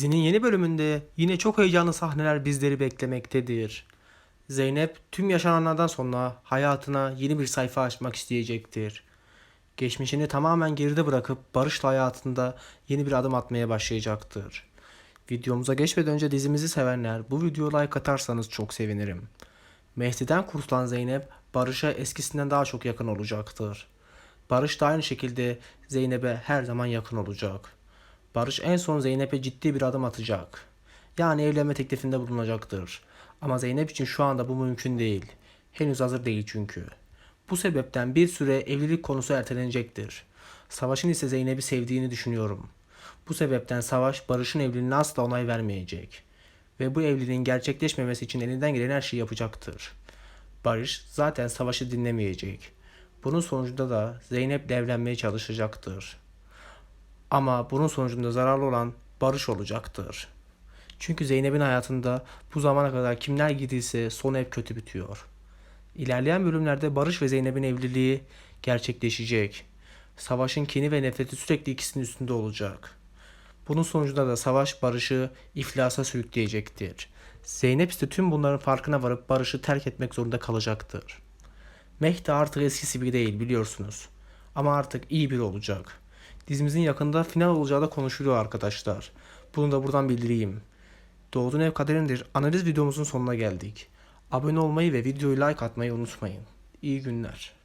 Yeni bölümünde yine çok heyecanlı sahneler bizleri beklemektedir. Zeynep tüm yaşananlardan sonra hayatına yeni bir sayfa açmak isteyecektir. Geçmişini tamamen geride bırakıp Barış'la hayatında yeni bir adım atmaya başlayacaktır. Videomuza geçmeden önce dizimizi sevenler bu videoya like atarsanız çok sevinirim. Mehdi'den kurtulan Zeynep Barış'a eskisinden daha çok yakın olacaktır. Barış da aynı şekilde Zeynep'e her zaman yakın olacak. Barış en son Zeynep'e ciddi bir adım atacak. Yani evlenme teklifinde bulunacaktır. Ama Zeynep için şu anda bu mümkün değil. Henüz hazır değil çünkü. Bu sebepten bir süre evlilik konusu ertelenecektir. Savaş'ın ise Zeynep'i sevdiğini düşünüyorum. Bu sebepten Savaş Barış'ın evliliğine asla onay vermeyecek. Ve bu evliliğin gerçekleşmemesi için elinden gelen her şeyi yapacaktır. Barış zaten Savaş'ı dinlemeyecek. Bunun sonucunda da Zeynep'le evlenmeye çalışacaktır. Ama bunun sonucunda zararlı olan Barış olacaktır. Çünkü Zeynep'in hayatında bu zamana kadar kimler girdiyse sonu hep kötü bitiyor. İlerleyen bölümlerde Barış ve Zeynep'in evliliği gerçekleşecek. Savaş'ın kini ve nefreti sürekli ikisinin üstünde olacak. Bunun sonucunda da Savaş Barış'ı iflasa sürükleyecektir. Zeynep ise tüm bunların farkına varıp Barış'ı terk etmek zorunda kalacaktır. Mehdi artık eskisi gibi değil biliyorsunuz. Ama artık iyi biri olacak. Dizimizin yakında final olacağı da konuşuluyor arkadaşlar. Bunu da buradan bildireyim. Doğduğun ev kaderindir. Analiz videomuzun sonuna geldik. Abone olmayı ve videoyu like atmayı unutmayın. İyi günler.